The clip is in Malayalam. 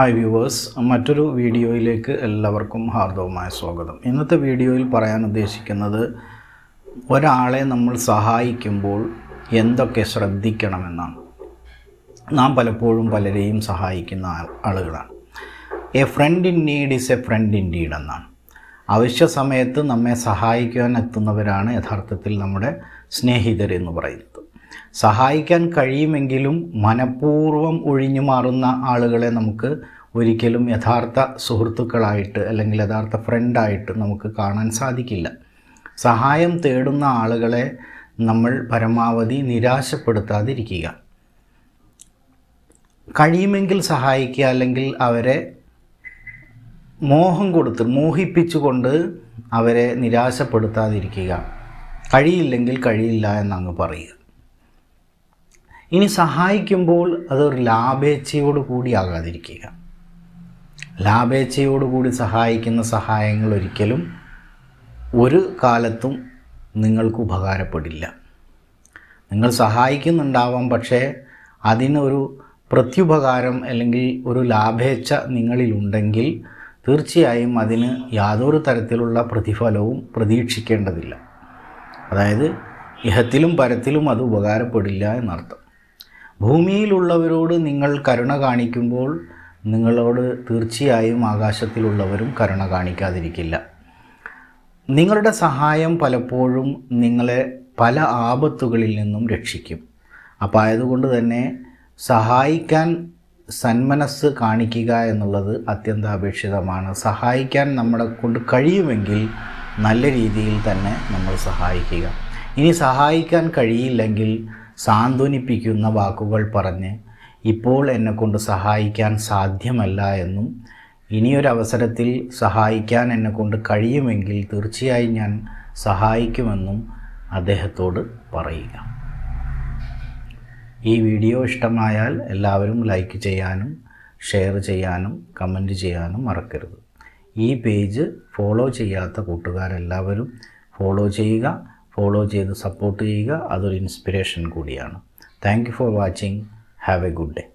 ഹായ് വ്യൂവേഴ്സ് മറ്റൊരു വീഡിയോയിലേക്ക് എല്ലാവർക്കും ഹാർദവമായ സ്വാഗതം. ഇന്നത്തെ വീഡിയോയിൽ പറയാൻ ഉദ്ദേശിക്കുന്നത് ഒരാളെ നമ്മൾ സഹായിക്കുമ്പോൾ എന്തൊക്കെ ശ്രദ്ധിക്കണമെന്നാണ്. നാം പലപ്പോഴും പലരെയും സഹായിക്കുന്ന ആളുകളാണ്. A friend in need is a friend in deed എന്നാണ്. അവശ്യ സമയത്ത് നമ്മെ സഹായിക്കാൻ എത്തുന്നവരാണ് യഥാർത്ഥത്തിൽ നമ്മുടെ സ്നേഹിതരെന്ന് പറയുന്നത്. സഹായിക്കാൻ കഴിയുമെങ്കിലും മനഃപൂർവം ഒഴിഞ്ഞു മാറുന്ന ആളുകളെ നമുക്ക് ഒരിക്കലും യഥാർത്ഥ സുഹൃത്തുക്കളായിട്ട് അല്ലെങ്കിൽ യഥാർത്ഥ ഫ്രണ്ടായിട്ട് നമുക്ക് കാണാൻ സാധിക്കില്ല. സഹായം തേടുന്ന ആളുകളെ നമ്മൾ പരമാവധി നിരാശപ്പെടുത്താതിരിക്കുക. കഴിയുമെങ്കിൽ സഹായിക്കുക അല്ലെങ്കിൽ അവരെ മോഹം കൊടുത്ത് മോഹിപ്പിച്ചുകൊണ്ട് അവരെ നിരാശപ്പെടുത്താതിരിക്കുക. കഴിയില്ലെങ്കിൽ കഴിയില്ല എന്നങ്ങ് പറയുക. ഇനി സഹായിക്കുമ്പോൾ അതൊരു ലാഭേച്ഛയോട് കൂടി ആകാതിരിക്കുക. ലാഭേച്ഛയോട് കൂടി സഹായിക്കുന്ന സഹായങ്ങൾ ഒരിക്കലും ഒരു കാലത്തും നിങ്ങൾക്ക് ഉപകാരപ്പെടില്ല. നിങ്ങൾ സഹായിക്കുന്നുണ്ടാവാം പക്ഷേ അതിനൊരു പ്രത്യുപകാരം അല്ലെങ്കിൽ ഒരു ലാഭേച്ഛ നിങ്ങളിലുണ്ടെങ്കിൽ തീർച്ചയായും അതിന് യാതൊരു തരത്തിലുള്ള പ്രതിഫലവും പ്രതീക്ഷിക്കേണ്ടതില്ല. അതായത് ഇഹത്തിലും പരത്തിലും അത് ഉപകാരപ്പെടില്ല എന്നർത്ഥം. ഭൂമിയിലുള്ളവരോട് നിങ്ങൾ കരുണ കാണിക്കുമ്പോൾ നിങ്ങളോട് തീർച്ചയായും ആകാശത്തിലുള്ളവരും കരുണ കാണിക്കാതിരിക്കില്ല. നിങ്ങളുടെ സഹായം പലപ്പോഴും നിങ്ങളെ പല ആപത്തുകളിൽ നിന്നും രക്ഷിക്കും. അപ്പോൾ ആയതുകൊണ്ട് തന്നെ സഹായിക്കാൻ സന്മനസ് കാണിക്കുക എന്നുള്ളത് അത്യന്താപേക്ഷിതമാണ്. സഹായിക്കാൻ നമ്മളെ കൊണ്ട് കഴിയുമെങ്കിൽ നല്ല രീതിയിൽ തന്നെ നമ്മൾ സഹായിക്കുക. ഇനി സഹായിക്കാൻ കഴിയില്ലെങ്കിൽ സാന്ത്വനിപ്പിക്കുന്ന വാക്കുകൾ പറഞ്ഞ് ഇപ്പോൾ എന്നെക്കൊണ്ട് സഹായിക്കാൻ സാധ്യമല്ല എന്നും ഇനിയൊരവസരത്തിൽ സഹായിക്കാൻ എന്നെക്കൊണ്ട് കഴിയുമെങ്കിൽ തീർച്ചയായും ഞാൻ സഹായിക്കുമെന്നും അദ്ദേഹത്തോട് പറയുക. ഈ വീഡിയോ ഇഷ്ടമായാൽ എല്ലാവരും ലൈക്ക് ചെയ്യാനും ഷെയർ ചെയ്യാനും കമന്റ് ചെയ്യാനും മറക്കരുത്. ഈ പേജ് ഫോളോ ചെയ്യാത്ത കൂട്ടുകാരെല്ലാവരും ഫോളോ ചെയ്യുക ഫോളോ ചെയ്ത് സപ്പോർട്ട് ചെയ്യുക. അതൊരു ഇൻസ്പിറേഷൻ കൂടിയാണ്. Thank for watching have a good day